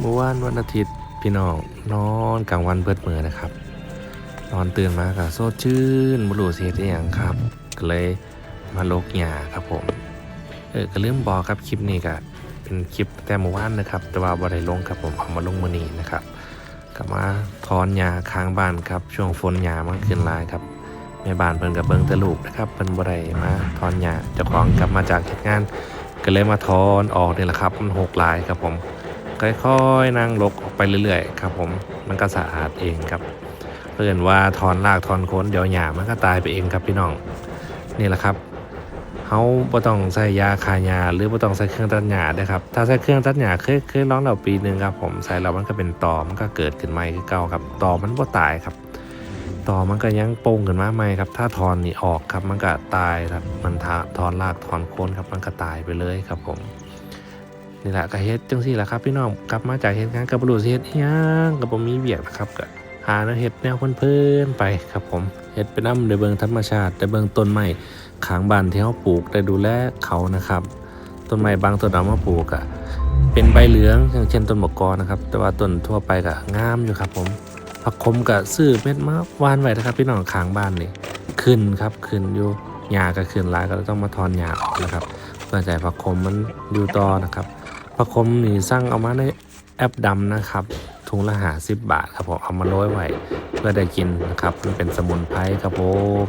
เมื่อวานวันอาทิตย์พี่น้องนอนกลางวันเบิดมือนะครับ นอนตื่นมาก็โซดชื่นบรูเสียที่อย่างครับ ก็เลยมาลกหยาครับผมเออก็เริ่มบอกครับคลิปนี้ก็เป็นคลิปแต่เมื่อวานนะครับ แต่ว่าบ่ได้ลงครับผมเอามาลงมือนี้นะครับก็มาถอนหญ้าค้างบ้านครับ ช่วงฝนหญ้ามันขึ้นหลายครับแม่บ้านเพิ่นกับเบิ่งตะลูกนะครับเพิ่นบ่ได้มาถอนหญ้าเจ้าของกลับมาจากเฮ็ดงาน ก็เลยมาถอนออกนี่แหละครับมันหกหลายครับผม ค่อยๆ นั่งลกออกไปเรื่อยๆ ครับผม มันก็สะอาดเองครับเพื่อนว่าถอนรากถอนโคนเดี๋ยวหญ้ามันก็ตายไปเองครับพี่น้อง นี่แหละครับเขาบ่ต้องใส่ยาคาหญ้าหรือบ่ต้องใส่เครื่องตัดหญ้าเด้ครับ ถ้าใส่เครื่องตัดหญ้าเคยเคยลองแล้วปีหนึ่งครับผมใส่แล้วมันก็เป็นตอมันก็เกิดขึ้นใหม่คือเก่าครับตอมันบ่ตายครับตอมันก็ยังโป่งขึ้นมาใหม่ครับ ถ้าถอนนี่ออกครับมันก็ตายครับมันทาถอนรากถอนโคนครับมันก็ตายไปเลยครับผม นี่แหละก็เฮ็ดจังซี่แหละครับพี่น้องกลับมาจากเฮ็ดงานกับบรูเฮ็ดยังกับบ่มีเวียกนะครับก็หานวเฮ็ดแนวเพิ่นๆไปครับผมเฮ็ดไปนำได้เบิงธรรมชาติได้เบิงต้นไม้ข้างบ้านที่เฮาปลูกได้ดูแลเขานะครับ ต้นไม้บางต้นเอามาปลูกอะเป็นใบเหลืองอย่างเช่นต้นมะกอนะครับ แต่ว่าต้นทั่วไปก็งามอยู่ครับผมผักขมก็ซื้อเม็ดมาวานไว้นะครับพี่น้องข้างบ้านนี่ขึ้นครับขึ้นอยู่หญ้าก็ขึ้นหลายก็ต้องมาถอนหญ้าออกนะครับเพื่อจะให้ผักขมมันอยู่ต่อนะครับ ประคมนี่สั่งเอามาในแอปดำนะครับ ถุงละหาสิบบาทครับผมเอามาโรยไว้ เพื่อได้กินนะครับ มันเป็นสมุนไพรครับผม